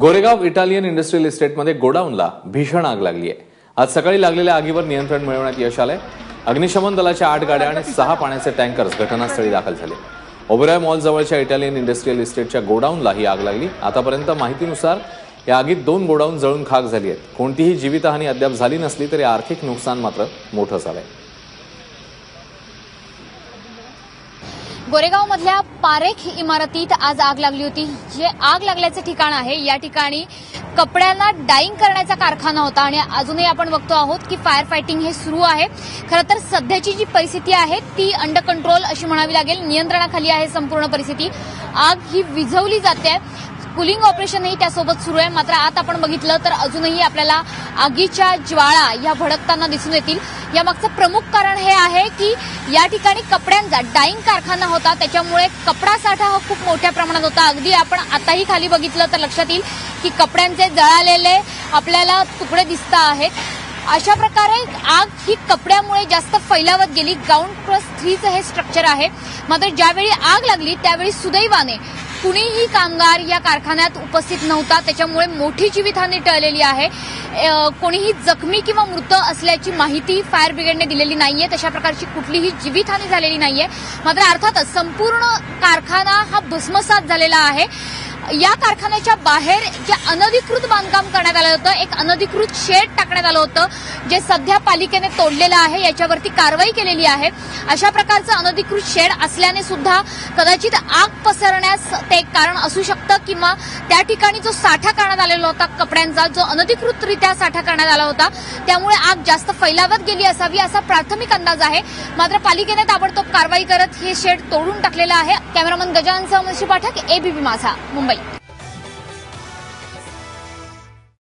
Goregaon Italian industrial इस्टेटमध्ये गोडाऊनला भीषण आग लागली आहे. आज सकाळी लागलेल्या आगीवर नियंत्रण मिळवण्यात यश आलंय. अग्निशमन दलाच्या आठ गाड्या आणि सहा पाण्याचे टँकर्स घटनास्थळी दाखल झाले. ओबराय मॉल जवळच्या इटालियन इंडस्ट्रियल इस्टेटच्या गोडाऊनला ही आग लागली. आतापर्यंत माहितीनुसार या आगीत दोन गोडाऊन जळून खाक झाली आहेत. कोणतीही जीवितहानी अद्याप झाली नसली तरी आर्थिक नुकसान मात्र मोठं झालंय. गोरेगाव मधल्या पारेख इमारतीत आज आग लागली होती. जे आग लागल्याचं ठिकाण आहे या ठिकाणी कपड्यांना डाईंग करण्याचा कारखाना होता आणि अजूनही आपण बघतो आहोत की फायर फायटिंग हे सुरू आहे. खरं तर सध्याची जी परिस्थिती आहे ती अंडर कंट्रोल अशी म्हणावी लागेल. नियंत्रणाखाली आहे संपूर्ण परिस्थिती. आग ही विझवली जाते कुलिंग ऑपरेशनही त्यासोबत सुरू आहे. मात्र आता आपण बघितलं तर अजूनही आपल्याला आगीच्या ज्वाळा या भडकताना दिसून येतील. यामागचं प्रमुख कारण हे आहे की या ठिकाणी कपड्यांचा डाईंग कारखाना होता. त्याच्यामुळे कपडा साठा हा खूप मोठ्या प्रमाणात होता. अगदी आपण आताही खाली बघितलं तर लक्षात येईल की कपड्यांचे जळालेले आपल्याला तुकडे दिसत आहेत. अशा प्रकारे आग ही कपड्यामुळे जास्त फैलावत गेली. ग्राउंड प्लस थ्रीचं हे स्ट्रक्चर आहे. मात्र ज्यावेळी आग लागली त्यावेळी सुदैवाने कुणीही कामगार या कारखान्यात उपस्थित नव्हता. त्याच्यामुळे मोठी जीवितहानी टळलेली आहे. कोणीही जखमी किंवा मृत असल्याची माहिती फायर ब्रिगेडने दिलेली नाहीये. तशा प्रकारची कुठलीही जीवितहानी झालेली नाहीये. मात्र अर्थातच संपूर्ण कारखाना हा भस्मसात झालेला आहे. या कारखान्याच्या बाहेर जे अनधिकृत बांधकाम करण्यात आलं होतं एक अनधिकृत शेड टाकण्यात आलं होतं जे सध्या पालिकेने तोडलेलं आहे याच्यावरती कारवाई केलेली आहे. अशा प्रकारचं अनधिकृत शेड असल्याने सुद्धा कदाचित आग पसरण्यास ते एक कारण असू शकतं किंवा त्या ठिकाणी जो साठा करण्यात आलेला होता कपड्यांचा जो अनधिकृतरित्या साठा करण्यात आला होता त्यामुळे आग जास्त फैलावत गेली असावी असा प्राथमिक अंदाज आहे. मात्र पालिकेने ताबडतोब कारवाई करत हे शेड तोडून टाकलेलं आहे. कॅमेरामन गजानन सह मनीषी पाठक एबीपी माझा मुंबई.